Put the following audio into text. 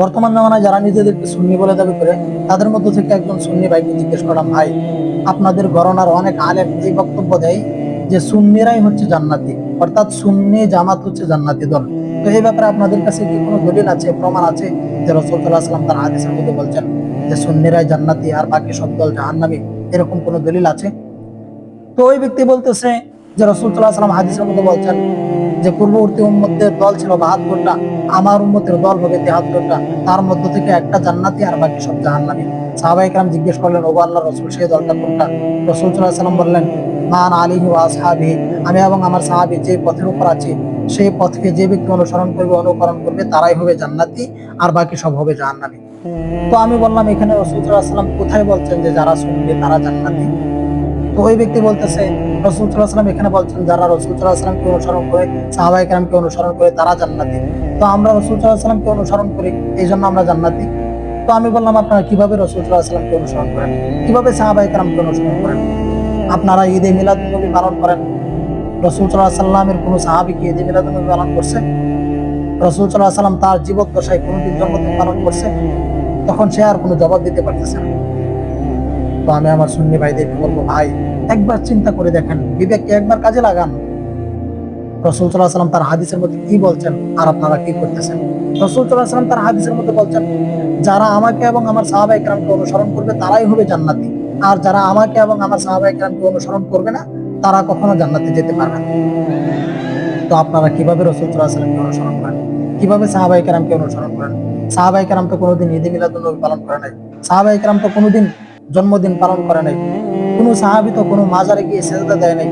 বর্তমান জামানায় যারা নিজেদেরকে সুন্নি বলে দাবি করে, তাদের মধ্য থেকে একজন সুন্নি ভাইকে জিজ্ঞেস করলাম ভাই, আপনাদের গণনার অনেক আলেম এই বক্তব্য দেয় যে সুন্নিরাই হচ্ছে জান্নাতি, অর্থাৎ সুন্নি জামাত হচ্ছে জান্নাতি দল। তো এই ব্যাপারে আপনাদের কাছে কি কোনো দলিল আছে, প্রমাণ আছে যে রসুল্লাহ তার হাদিসের মধ্যে বলছেন যে সুন্নিরাই জান্নাতি আর বাকি সব দল জাহান্নামী, এরকম কোনো দলিল আছে? তো ওই ব্যক্তি বলতেছে যে রসুল্লাহ আসলাম হাদিসের মধ্যে বলছেন যে পূর্ববর্তী উম্মতের দল ছিল বাহাত্তরটা, আমার উম্মতের দল হবে তেহাত্তরটা। তার মধ্য থেকে একটা জান্নাতি আর বাকি সব জাহান্নামী। সাহাবাই কালাম জিজ্ঞেস করলেন ও আল্লাহ রসুল, সেই দলটা কোনটা? রসুল সাল্লাহ সাল্লাম বললেন, মান আলী ওয়া সাহাবি আমি এবং আমার সাহাবি যে পথের উপর আছি, সেই পথকে যে ব্যক্তি অনুসরণ করবে, অনুকরণ করবে, তারাই হবে জান্নাতি আর বাকি সব হবে জাহান্নামী। তো আমি বললাম, এখানে রসুল সাল্লাহ সাল্লাম কোথায় বলছেন যে যারা শুনবে তারা জান্নাতি? তো ওই ব্যক্তি বলতেছে, রসুল সাল্লাম এখানে বলছেন, যারা রসুল সাল্লাহ অনুসরণ করে সাহাবাই অনুসরণ করে, তারা জান্নাতি। তো আমরা রসুল সাল্লাহ অনুসরণ করি, এই জন্য আমরা জান্নাতি। তো আমি বললাম, আপনারা কীভাবে রসুল সাল্লাহ অনুসরণ করেন? কীভাবে সাহাবাই অনুসরণ করেন? আপনারা ঈদে মিলাদ নবী পালন করেন? রসুল সাল্লাহ সাল্লামের কোনো সাহাবি কি ঈদে মিলাদ নবী পালন করছে? রসুল সাল্লাহ সাল্লাম তার জীবদ্দশায় কোনোদিন জন্মদিন পালন করছে? তখন সে আর কোনো জবাব দিতে পারতেছে না। তো আমি আমার সুন্নি ভাইদেরকে বলব ভাই, একবার চিন্তা করে দেখেন, বিবেককে একবার কাজে লাগান। রসুল সাল্লাহ সাল্লাম তার হাদিসের মধ্যে কি বলছেন আর আপনারা কি করতেছেন? রসুল সাল্লাহ সাল্লাম তার হাদিসের মধ্যে বলছেন, যারা আমাকে এবং আমার অনুসরণ করবে, তারাই হবে জান্নাতি। আর যারা আমাকে এবং আমার অনুসরণ করবে না, তারা কখনো জান্নাতে যেতে পারবে না। তো আপনারা কীভাবে রসুল সাল্লাহ সাল্লামকে অনুসরণ করেন? কীভাবে সাহাবাই কেরামকে অনুসরণ করেন? সাহাবাই কেরাম তো কোনোদিন ঈদে মিলাদুল নবী পালন করে নাই। কেরাম তো কোনোদিন জন্মদিন পালন করে নাই। কোনো সাহাবি তো কোনো মাজারে গিয়ে সেজদা দেয় নাই।